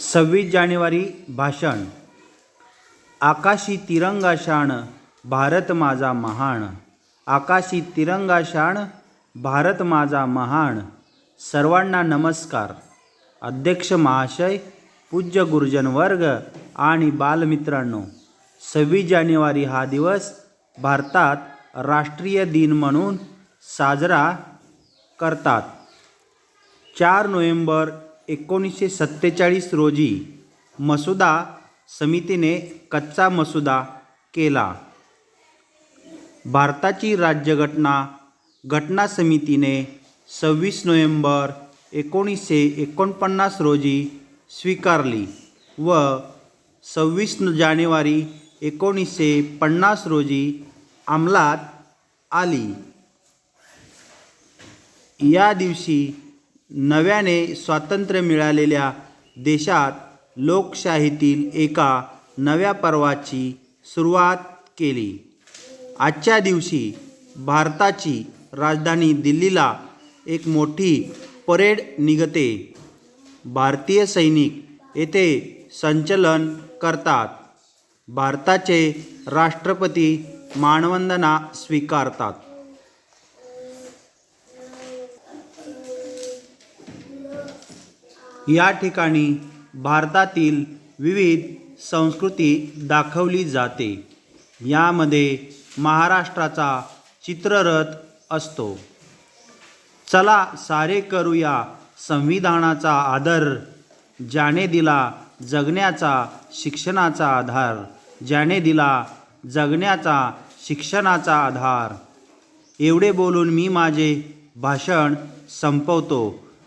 सव्वीस जानेवारी भाषण. आकाशी तिरंगा शाण भारत माझा महान आकाशी तिरंगा शाण भारत माझा महान सर्वांना नमस्कार. अध्यक्ष महाशय पूज्य गुरुजन वर्ग आणि बालमित्रांनो सव्वीस जानेवारी हा दिवस भारतात राष्ट्रीय दिन म्हणून साजरा करतात. चार नोव्हेंबर एकोणीसशे सत्तेचाळीस रोजी मसुदा समितीने कच्चा मसुदा केला. भारताची राज्यघटना घटना समितीने सव्वीस नोव्हेंबर एकोणीसशे एकोणपन्नास रोजी स्वीकारली व सव्वीस जानेवारी एकोणीसशे पन्नास रोजी अंमलात आली. या दिवशी नव्याने स्वातंत्र्य मिळालेल्या देशात लोकशाहीतील एका नव्या पर्वाची सुरुवात केली. आजच्या दिवशी भारताची राजधानी दिल्लीला एक मोठी परेड निघते. भारतीय सैनिक येथे संचलन करतात. भारताचे राष्ट्रपती मानवंदना स्वीकारतात. या ठिकाणी भारतातील विविध संस्कृती दाखवली जाते. यामध्ये महाराष्ट्राचा चित्ररथ असतो. चला सारे करूया संविधानाचा आदर ज्याने दिला जगण्याचा शिक्षणाचा आधार ज्याने दिला जगण्याचा शिक्षणाचा आधार. एवढे बोलून मी माझे भाषण संपवतो.